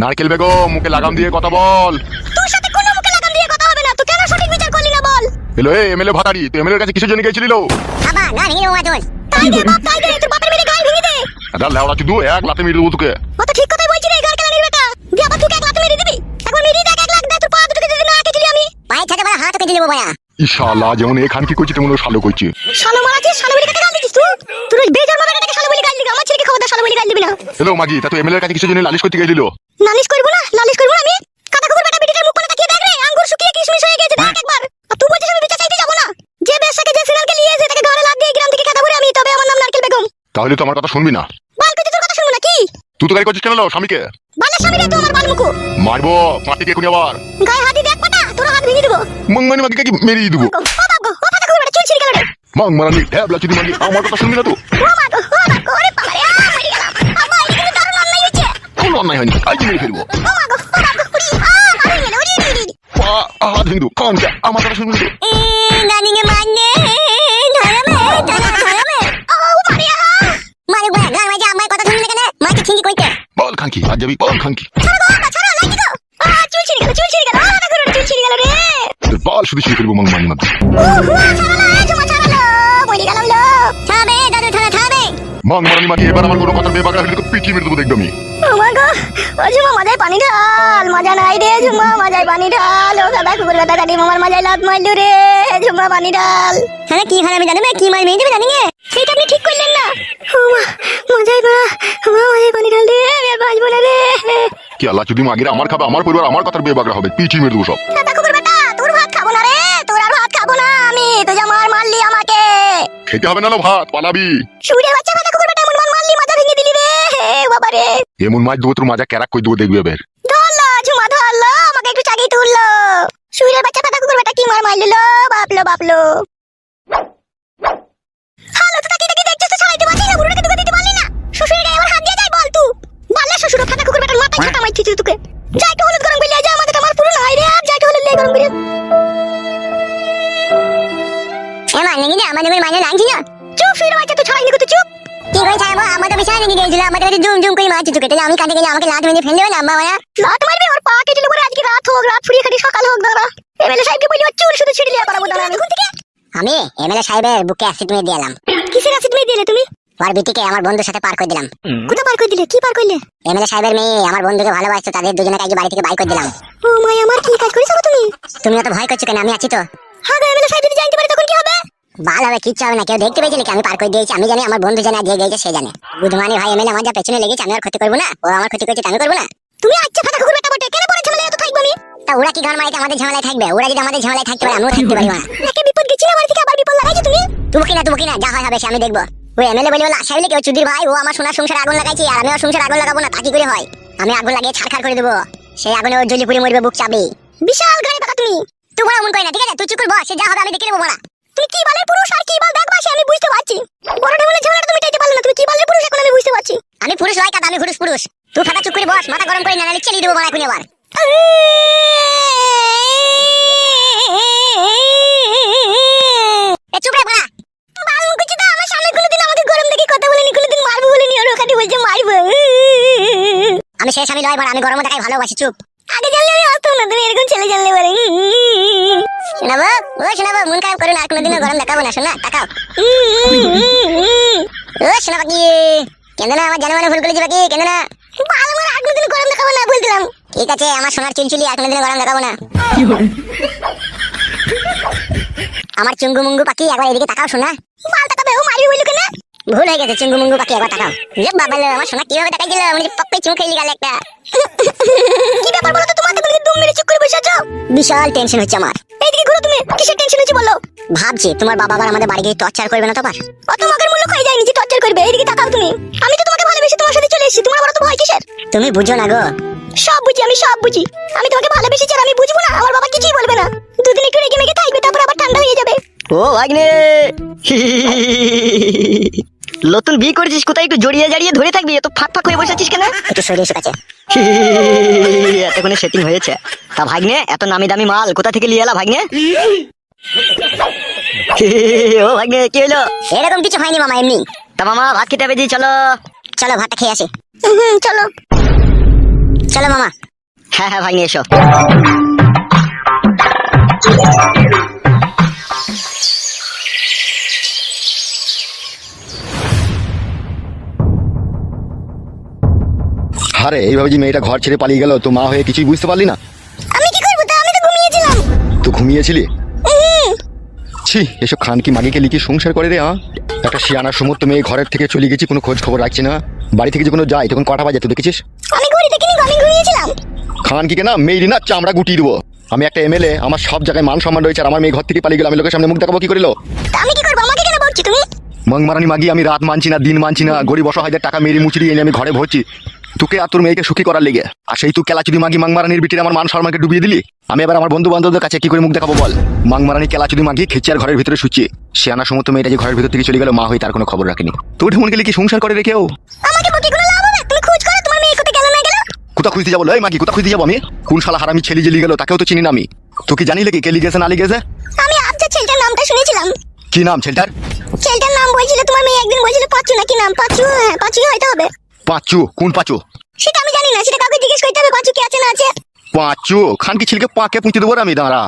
নারকেল বেগম মুখে লাগাম দিয়ে কথা বল। তোর সাথে কোনো মুখে লাগাম দিয়ে কথা হবে না। তুই কেন সঠিক বিচার করলি না বল? এলো এ এমএলএ ভাতারি তুই এমএলএর কাছে কিসের জন্য গেছিলি বাবা না ভেঙে দেবো তোর তাই দে বাপ তাই দে তোর বাপের মেরে গাল ভেঙে দে। এটা লেওড়া চুদু এক লাতে মেরে দেবো তোকে। ও তো ঠিক কথাই বলছি রে গাল কেলানির বেটা দিয়ে আবার তুই এক লাত মেরে দিবি? একবার মেরে দেখ এক লাখ দে তোর পা দুটোকে যদি না কেটে আমি। পায়ের ছাতে বড় হাত কেটে দেবো বয়া। ইশালা যেমন এখান কি করছি তেমন শালো করছে শালো মারাছিস শালো বলে কাকে তুই তোর ওই বেজর মারা বেটাকে গাল দিবি আমার ছেলেকে খবরদার শালো বলে গাল দিবি না। এলো মাগি তা তুই এমএলএর কাছে কিসের জন্য লালিশ করতে গেছিল নালিশ করব না? নালিশ করব না আমি? কাকা কুকুর বেটা বেটিটার মুখ পানে তাকিয়ে দেখ রে আঙ্গুর শুকিয়ে কিশমিশ হয়ে গেছে দেখ একবার। আর তুই বলছিস আমি বিচার চাইতে যাব না? যে বেশাকে যে সিনালকে নিয়ে এসে তাকে ঘরে লাদ দিয়ে গ্রাম থেকে খেতে ভরে আমি তবে আমার নাম নারকেল বেগম। তাহলে তো আমার কথা শুনবি না। বাল কইতে তোর কথা শুনব না কি? তুই তো গাড়ি করছিস কেন লো, স্বামীকে? বালের স্বামী রে তুই আমার বাল মুখো। মারবো কে আবার। গায়ে হাতি দেখ পাটা তোর হাত ভেঙে দেবো। মংমানি মাগিকে কি দেবো? মং মারানি ঢ্যাবলা চুদি মাগি আমার কথা শুনবি না তো কোনো অন্যায় হয়নি আজ মেরে ফেলব ও মা গো ও মা গো উড়ি আ মারি গেল উড়ি উড়ি উড়ি পা হাত হিন্দু কান যা আমার কথা শুনবি না নানিকে কইতে বল খাঙ্কি আজ যাবি বল খাঙ্কি ছাড়ো গো বাবা, ছাড়ো লাগি গো মং মারানি মাগি এবার আমার কোনো কথা মেরে দেবো দেখবি আমি। ও মা গো ও ঝুমা মাজায় পানি ঢাল। মাজা নাই রে ঝুমা মাজায় পানি ঢাল। ও দাদা কুকুর দাদা কাটি মামার মাজায় লাত মারলো রে। ঝুমা পানি ঢাল। হ্যাঁ কি আমি জানি না কি মার মেয়ে দেবে জানি গে? এটা আপনি ঠিক করলেন না। ও মা মাজায় মা মাজায় পানি ঢাল রে আমি আর বাঁচবো না রে। কি আল্লাহ যদি মাগিরা আমার খাবে আমার পরিবার আমার কথার হবে পিটি মেরে দেবো সব। দাদা কুকুর বেটা তোর ভাত খাব না রে তোর আর ভাত খাব না আমি। তুই যা মার মারলি আমাকে। খেতে হবে না লো ভাত পালাবি। সুরে বাচ্চা দাদা কুকুর বেটা এমন মার মারলি মাজা ভেঙে দিলি রে হে বাবা রে এমন মাছ দেবো তোর মাজা ক্যারাক কই দেবো দেখবি এবার। ধরলো ঝুমা ধরলো আমাকে একটু চাগিয়ে তুললো। শুয়ের বাচ্চা পাতা কুকুর বাটা কি মার মারলো বাপলো বাপলো। মারছি চুকে তাহলে আমি কাঁদে গেলে আমাকে লাত মেরে ফেলে দেবে না আম্মা মারা? লাত মারবি? ওর পা কেটে করে আজকে রাত হোক রাত ফুরিয়ে খাটি সকাল হোক দাঁড়া। এমএলএ সাহেবকে বলি ওর চুল শুধু ছিঁড়ে লিয়া করাবো দাঁড়া। আমি আমি এমএলএ সাহেবের বুকে অ্যাসিড মেরে দিলাম কিসের অ্যাসিড মেয়ে দিলে তুমি? ওর বিটিকে আমার বন্ধুর সাথে পার করে দিলাম। কোথা পার করে দিলে? কি পার করলে? এমএলএ সাহেবের মেয়ে আমার বন্ধুকে ভালোবাসতো তাদের দুজনকে আজকে বাড়ি থেকে বাই করে দিলাম। ও মাই আমার কি কাজ করেছ তুমি? তুমি অত ভয় করছ কেন? আমি আছি তো। হ্যাঁ গো এমএলএ সাহেব যদি জানতে পারে তখন কি হবে? ভালো হবে কিচ্ছু হবে না। কেউ দেখতে পেয়েছিল আমি পার করে দিয়েছি। আমি জানি আমার বন্ধু জানে আর যে গেছে সে জানে। বুধমানি ভাই এমএলএ আমার যা পেছনে লেগেছে আমি আর ক্ষতি করব না। ও আমার ক্ষতি করছে আমি করব না। তুমি আচ্ছা ফাটা কুকুর বেটা বটে কেন পরে ঝামেলা এত থাকব আমি? তা ওরা কি গান মারিতে আমাদের ঝামেলায় থাকবে। ওরা যদি আমাদের ঝামেলায় থাকতে পারে আমিও থাকতে পারি না। একে বিপদ গেছি না বাড়ি থেকে আবার বিপদ লাগাইছো তুমি? তুমি কিনা তুমি কিনা যা হয় হবে সে আমি দেখব। ওই এমএলএ বলে বলে আশা হইলে কেউ চুদির ভাই ও আমার সোনার সংসারে আগুন লাগাইছে আর আমি ওর সংসারে আগুন লাগাবো না তা কি করে হয়? আমি আগুন লাগিয়ে ছাড়খাড় করে দেবো। সেই আগুনে ওর জলি পুড়ে মরবে বুক চাবে বিশাল গাড়ি পাকা তুমি। তুই বড় মন করে না ঠিক আছে? তুই চুপ করে বস সে যা হবে আমি দেখে নেব বড়া তুমি কি বালের পুরুষ? আর কি বাল আমি বুঝতে পারছি। বড় ঢেমলে ঝামেলাটা তুমি টাইতে পারলে না। তুমি কি বালের পুরুষ? এখন আমি বুঝতে পারছি। আমি পুরুষ কাদা আমি পুরুষ পুরুষ। তুই ফাটা চুপ করে বস মাথা গরম করে দেবো বড়া এখন এবার এ চুপ রে বড়া। বাল মুখে তো আমার সামনে কোনোদিন আমাকে গরম দেখে কথা বলেনি কোনোদিন মারবো বলেনি আর ওখানে বলছে মারবো। আমি শেষ আমি লয় বড়া আমি গরমে দেখাই ভালোবাসি চুপ। আগে জানলে আমি আসতাম না তুমি এরকম ছেলে জানলে পারে শোনাবো? ও শোনাবো মন খারাপ করো না আর কোনোদিনও গরম দেখাবো না শোনা তাকাও ও শোনা বাকি কেন না আমার জানা মানে ভুল করে বাকি কেন না বাল আমার আর কোনোদিন গরম দেখাবো না বলছিলাম ঠিক আছে আমার সোনার চুলচুলি আর কোনোদিনও গরম দেখাবো না। আমার চুঙ্গু মুঙ্গু পাখি একবার এদিকে তাকাও শোনা বাল টাকাবে ও মারবি বলল কেন ভুল হয়ে গেছে চুঙ্গু মুঙ্গু পাখি একবার তাকাও যে বাবা আমার সোনা কীভাবে তাকাই দিল? মানে পপ্পে চুম খেয়ে গেল একটা। কি ব্যাপার বলো তো তোমার? তো কোনোদিন দুম মেরে চুপ করে বসে আছো? বিশাল টেনশন হচ্ছে আমার। এইদিকে ঘুরো তুমি কিসের টেনশন হচ্ছে বলো? ভাবছি তোমার বাবা আবার আমাদের বাড়ি গিয়ে টর্চার করবে না তো আবার? অত মগের মূল্য খাই যায়নি যে টর্চার করবে। এইদিকে তাকাও তুমি। আমি তো তোমাকে ভালোবেসে তোমার সাথে চলে এসেছি। তোমার বড় তো ভয় কিসের? তুমি বুঝো না গো। সব বুঝি আমি সব বুঝি। আমি তোমাকে ভালোবেসেছি আর আমি বুঝব না। আমার বাবা কিছুই বলবে না। দুদিন একটু রেগে মেগে থাকবে তারপর আবার ঠান্ডা হয়ে যাবে। ও ভাগ্নে নতুন বিয়ে করেছিস কোথায় একটু জড়িয়ে জড়িয়ে ধরে থাকবি? এত ফাঁক ফাঁক হয়ে বসেছিস কেন? একটু শরীর এসে কাছে এতক্ষণে সেটিং হয়েছে। তা ভাগ্নে এত নামি দামি মাল কোথা থেকে নিয়ে এলা ভাগ্নে? ও ভাগ্নে কি হলো? এরকম কিছু হয়নি মামা এমনি। তা মামা ভাত খেতে হবে জি চলো। চলো ভাতটা খেয়ে আসি। চলো। চলো মামা। হ্যাঁ হ্যাঁ ভাগ্নে এসো। আরে এইভাবে যে মেয়েটা ঘর ছেড়ে পালিয়ে গেল তো মা হয়ে কিছুই বুঝতে পারলি না? আমি কি করব? তা আমি তো ঘুমিয়েছিলাম। তো ঘুমিয়েছিলি? ছি এসব খান কি মাগিকে লিখে সংসার করে রে হ্যাঁ একটা শিয়ানা সমস্ত মেয়ে ঘরের থেকে চলে গেছি কোনো খোঁজ খবর রাখছি না। বাড়ি থেকে যখন যাই তখন কটা বাজে তুই দেখেছিস? আমি ঘড়ি দেখিনি আমি ঘুমিয়েছিলাম। খান কি না মেয়েরই না চামড়া গুটিয়ে দেবো। আমি একটা এমএলএ আমার সব জায়গায় মান সম্মান রয়েছে আর আমার মেয়ে ঘর থেকে পালিয়ে গেল আমি লোকের সামনে মুখ দেখাবো কি করিল? আমি কি করব? আমাকে কেন বলছি তুমি? মংমারানি মাগি আমি রাত মানছি না দিন মানছি না গরিব অসহায়দের টাকা মেরে মুচড়ি এনে আমি ঘরে ভরছি। তোকে আর তোর মেয়েকে সুখী করার লেগে। আর সেই তুই কেলাচুদি মাগি মাংমারানির বিটির আমার মান সম্মানকে ডুবিয়ে দিলি? আমি এবার আমার বন্ধু বান্ধবদের কাছে কি করে মুখ দেখাবো বল? মাংমারানি কেলাচুদি মাগি খেচে আর ঘরের ভিতরে শুচ্ছে। শিয়ানা সমস্ত মেয়েটা যে ঘরের ভিতর থেকে চলে গেল মা হয়ে তার কোনো খবর রাখেনি। তোর ঢেমন গেলে কি সংসার করে রেখেও আমাকে বকে কোনো লাভ হবে? তুমি খোঁজ করো তোমার মেয়ে কোথায় গেল না গেল? কোথা খুঁজতে যাব? এই মাগি কোথা খুঁজতে যাব আমি? কোন শালা হারামি ছেলে লিয়ে গেল তাকেও তো চিনি না আমি। তোকে জানি লেগে কে লিগেছে না লিগেছে? আমি আবজা ছেলেটার নামটা শুনেছিলাম। কি নাম ছেলেটার? ছেলেটার নাম বলছিল তোমার মেয়ে একদিন বলছিল পাঁচু নাকি নাম? পাঁচু হ্যাঁ পাঁচুই হয়তো হবে। পাঁচু কোন পাঁচু? সেটা আমি জানি না সেটা কাউকে জিজ্ঞেস করতে হবে পাঁচু কে আছে না আছে। পাঁচু খানকি ছেলেকে পাকে পুঁতে দেবো আমি দাঁড়া।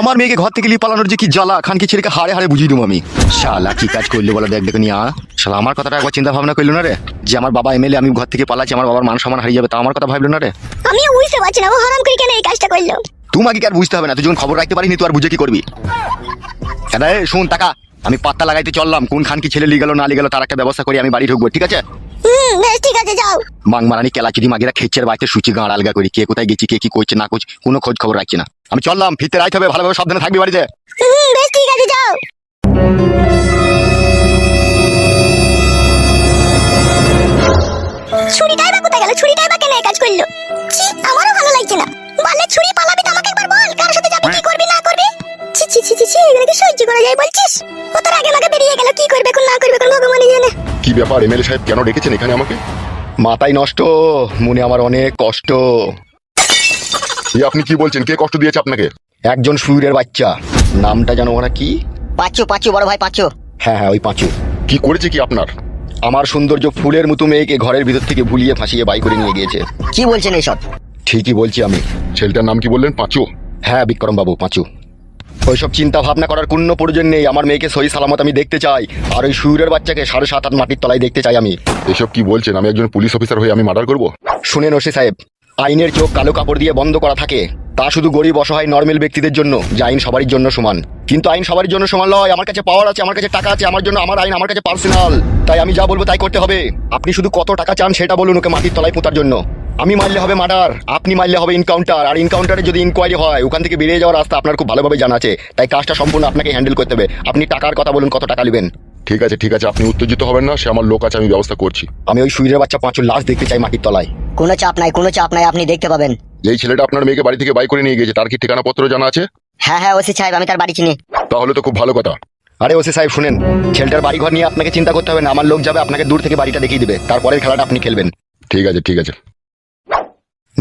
আমার মেয়েকে ঘর থেকে লিয়ে পালানোর যে কি জ্বালা খানকি ছেলেকে হাড়ে হাড়ে বুঝিয়ে দেবো আমি। শালা কি কাজ করল বলো দেখ দেখো নিয়া শালা আমার কথাটা একবার চিন্তা ভাবনা করল না রে? যে আমার বাবা এমএলএ আমি ঘর থেকে পালাচ্ছি আমার বাবার মান সম্মান হারিয়ে যাবে তা আমার কথা ভাবলো না রে? আমিও বুঝতে পারছি না ও হারাম করে কেন এই কাজটা করল? তোমাকে কি আর বুঝতে হবে না? তুই যখন খবর রাখতে পারিনি তুই আর বুঝে কি করবি? এ, শোন টাকা আমি পাত্তা লাগাইতে চললাম কোন খান কি ছেলে লিয়ে গেল না লিয়ে গেল তার একটা ব্যবস্থা করি আমি বাড়ি ঢুকবো ঠিক আছে? হুম বেশ ঠিক আছে যাও। মাং মারানি মাগিরা খেচ্ছের বাড়িতে সুচি গাঁড় আলগা করি। কে কোথায় গেছি কে কি করছে না করছে কোনো খোঁজ খবর রাখছি না। আমি চললাম ফিরতে রাইতে হবে ভালোভাবে সাবধানে থাকবি বাড়িতে। হুম বেশ ঠিক আছে যাও। ছুরিটাই বা কোথায় গেল? ছুরিটাই বা কেন কাজ করল? ছি আমারও ভালো লাগছে না। বলে ছুরি পালাবি তো আমাকে একবার বল কার সাথে যাবি কি করবি না করবি? ছি ছি ছি ছি ছি এগুলোকে সহ্য করা যায় বলছিস? ও তোর আগে আমাকে বেরিয়ে গেল কি করবে কোন না করবে কোন ভগবানই জানে। কি ব্যাপার এমএলএ সাহেব কেন ডেকেছেন এখানে আমাকে? মাথায় নষ্ট মনে আমার অনেক কষ্ট। আপনি কি বলছেন? কে কষ্ট দিয়েছে আপনাকে? একজন সুরের বাচ্চা। নামটা জানো ওরা কি? পাঁচু পাঁচু বড় ভাই পাঁচু। হ্যাঁ হ্যাঁ ওই পাঁচু। কি করেছে কি আপনার? আমার সৌন্দর্য ফুলের মতো মেয়েকে ঘরের ভিতর থেকে ভুলিয়ে ফাঁসিয়ে বাই করে নিয়ে গিয়েছে। কি বলছেন এইসব? ঠিকই বলছি আমি। ছেলেটার নাম কি বললেন? পাঁচু? হ্যাঁ বিক্রম বাবু পাঁচু। ওইসব চিন্তা ভাবনা করার কোনো প্রয়োজন নেই। আমার মেয়েকে সহি সালামত আমি দেখতে চাই। আর ওই সুরের বাচ্চাকে সাড়ে সাত আট মাটির তলায় দেখতে চাই আমি। এসব কি বলছেন? আমি একজন পুলিশ অফিসার হয়ে আমি মার্ডার করব? শুনেন ওসি সাহেব আইনের চোখ কালো কাপড় দিয়ে বন্ধ করা থাকে। তা শুধু গরিব অসহায় নর্মেল ব্যক্তিদের জন্য যে আইন সবারই জন্য সমান। কিন্তু আইন সবারই জন্য সমান নয় আমার কাছে পাওয়ার আছে আমার কাছে টাকা আছে আমার জন্য আমার আইন আমার কাছে পার্সোনাল তাই আমি যা বলব তাই করতে হবে। আপনি শুধু কত টাকা চান সেটা বলুন ওকে মাটির তলায় পোতার জন্য। আমি মারলে হবে মার্ডার আপনি মারলে হবে ইনকাউন্টার আর ইনকাউন্টারে যদি ইনকোয়ারি হয় ওখান থেকে বেরিয়ে যাওয়ার রাস্তা আপনার খুব ভালোভাবে জানা আছে। তাই কাজটা সম্পূর্ণ আপনাকে হ্যান্ডেল করতে হবে। আপনি টাকার কথা বলুন কত টাকা নেবেন। ঠিক আছে ঠিক আছে আপনি উত্তেজিত হবেন না সে আমার লোক আছে আমি ব্যবস্থা করছি। আমি ওই সুইরের বাচ্চা পাঁচুর লাশ দেখতে চাই মাটির তলায়। কোনো চাপ নাই কোনো চাপ নাই আপনি দেখতে পাবেন। যেই ছেলেটা আপনার মেয়েকে বাড়ি থেকে বাই করে নিয়ে গিয়েছে তার কি ঠিকানা পত্র জানা আছে? হ্যাঁ হ্যাঁ ওসি সাহেব আমি তার বাড়ি চিনি। তাহলে তো খুব ভালো কথা। আরে ওসি সাহেব শুনেন ছেলেটার বাড়ি ঘর নিয়ে আপনাকে চিন্তা করতে হবে না আমার লোক যাবে আপনাকে দূর থেকে বাড়িটা দেখিয়ে দিবে তারপরে খেলাটা আপনি খেলবেন। ঠিক আছে ঠিক আছে।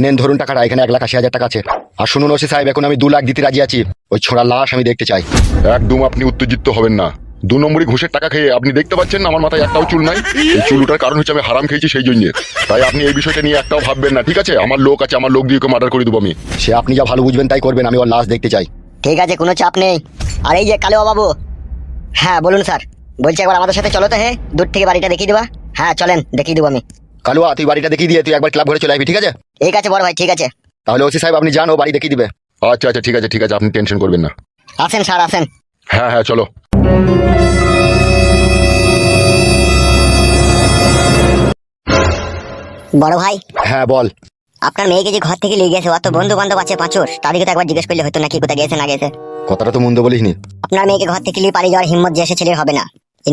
নেন ধরুন টাকাটা এখানে এক লাখ আশি হাজার টাকা আছে। আর শুনুন ওসি সাহেব এখন আমি দু লাখ দিতে রাজি আছি। ওই ছোড়া লাশ আমি দেখতে চাই। একদম আপনি উত্তেজিত হবেন না। দু নম্বরই ঘুষের টাকা খেয়ে আপনি দেখতে পাচ্ছেন না আমার মাথায় একটাও চুল নাই। এই চুল ওঠার কারণ হচ্ছে আমি হারাম খেয়েছি সেই জন্য। তাই আপনি এই বিষয়টা নিয়ে একটাও ভাববেন না ঠিক আছে? আমার লোক আছে আমার লোক দিয়ে ওকে মার্ডার করে দেবো আমি। সে আপনি যা ভালো বুঝবেন তাই করবেন আমি ওর লাশ দেখতে চাই। ঠিক আছে কোনো চাপ নেই। আর এই যে কালো বাবু হ্যাঁ বলুন স্যার। বলছি একবার আমাদের সাথে চলো তো হ্যাঁ? দূর থেকে বাড়িটা দেখিয়ে দেবা। হ্যাঁ চলেন দেখিয়ে দেবো আমি। কালুয়া তুই বাড়িটা দেখিয়ে দিয়ে তুই একবার ক্লাব ঘরে চলে আসবি ঠিক আছে? ঠিক আছে বড় ভাই ঠিক আছে। তাহলে ওসি সাহেব আপনি যান ও বাড়ি দেখিয়ে দিবে। আচ্ছা আচ্ছা ঠিক আছে ঠিক আছে আপনি টেনশন করবেন না। আসেন স্যার আসেন। হ্যাঁ হ্যাঁ চলো। বড় ভাই হ্যাঁ বল। আপনার মেয়েকে যে ঘর থেকে নিয়ে গেছে অত বন্ধু বান্ধব আছে পাঁচুর। তাদেরকে তো একবার জিজ্ঞেস করলে হতো নাকি কোথায় গেছে না গেছে। কথাটা তো মন্দ বলিসনি। আপনার মেয়েকে ঘর থেকে নিয়ে পালিয়ে যাওয়ার হিম্মত যে এসে ছেলের হবে না।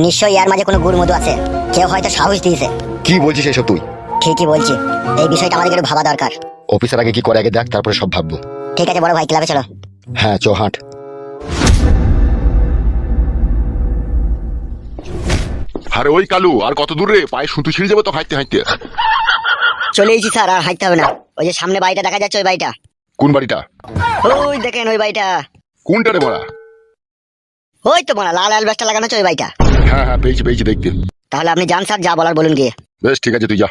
নিশ্চয়ই এর মাঝে কোনো গুড় মধু আছে। কেউ হয়তো সাহস দিয়েছে। কি বলছিস এসব তুই? ঠিকই বলছি। এই বিষয়টা আমাদের একটু ভাবা দরকার। অফিসার আগে কি করে আগে দেখ তারপরে সব ভাববো। ঠিক আছে বড় ভাই ক্লাবে চলো। হ্যাঁ চ হাঁট। আরে ওই কালু আর কত দূর রে? পায়ে সুতো ছিঁড়ে যাবে তো হাঁটতে হাঁটতে। চলে এসেছি স্যার আর হাঁটতে হবে না। ওই যে সামনে বাড়িটা দেখা যাচ্ছে ওই বাড়িটা। কোন বাড়িটা? ওই দেখেন ওই বাড়িটা। কোনটা রে বড়া ওই তো বলা লাল লাল ব্যাসটা লাগানো আছে ওই বাড়িটা। হ্যাঁ হ্যাঁ পেয়েছি পেয়েছি দেখতে। তাহলে আপনি যান স্যার যা বলার বলুন গিয়ে। বেশ ঠিক আছে তুই যা।